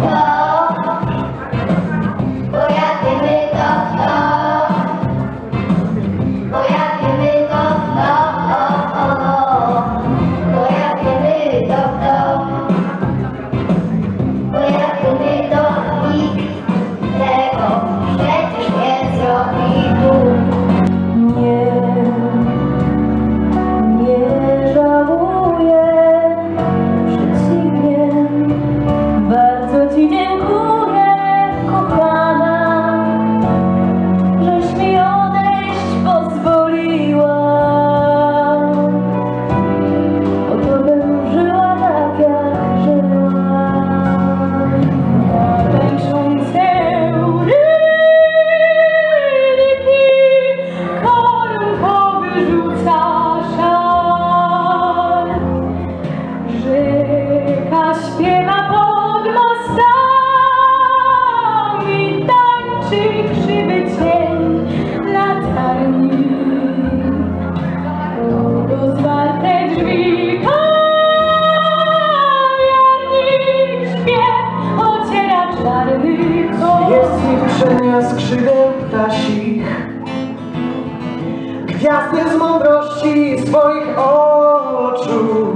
Bo Milczenia skrzydeł ptasich. Gwiazdy z mądrości swoich oczu.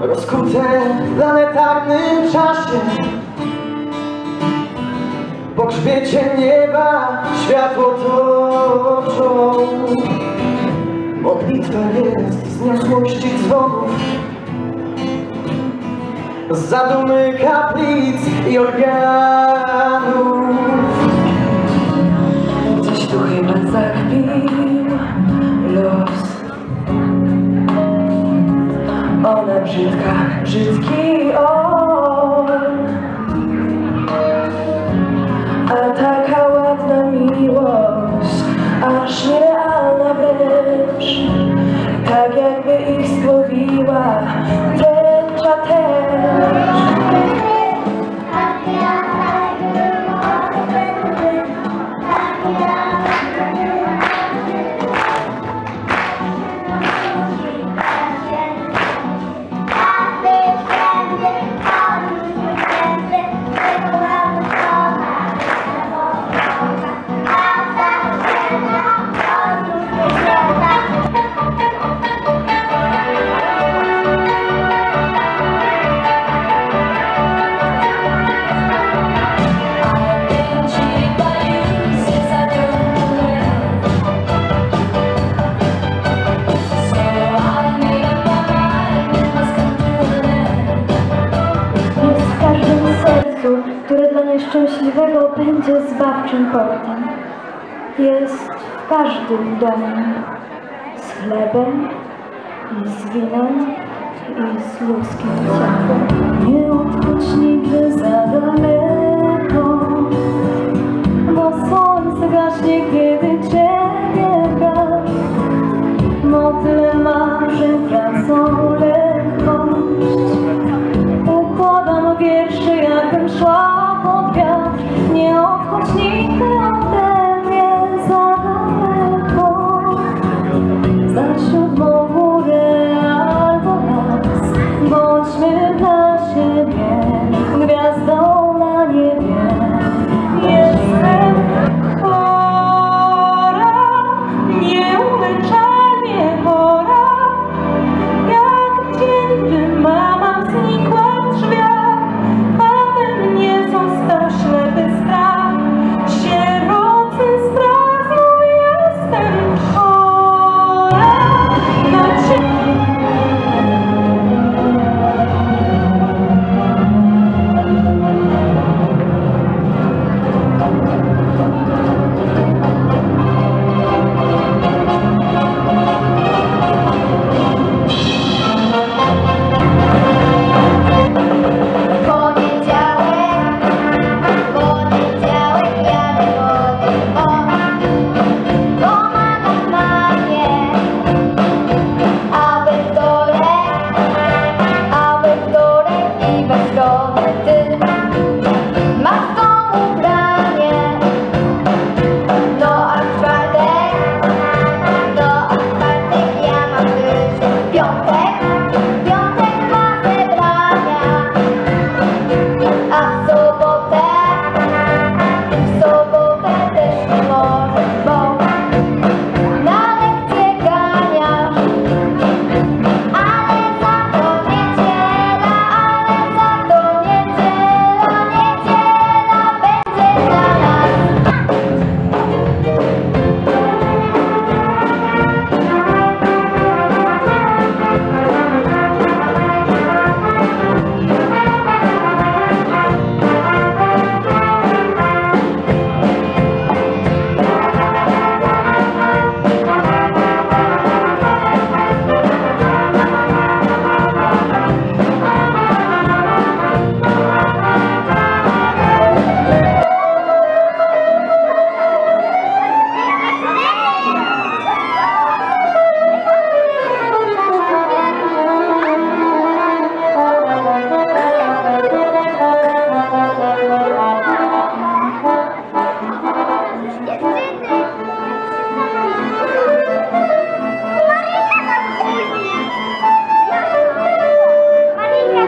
Rozkute w planetarnym czasie. Po grzbiecie nieba światło toczą. Modlitwa jest z niosłości dzwonów zadumy kaplic i organów. Gdzieś tu chyba zakpił los Ona brzydka, brzydki on nieszczęśliwego będzie zbawczym portem. Jest w każdym domu z chlebem i z winem i z ludzkim ciepłem. Nie odchodź nigdy za daleko Bo słońce gaśnie, kiedy Ciebie brak Motyle marzeń tracą lekkość Układam wiersze, jakbym szła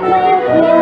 Amém.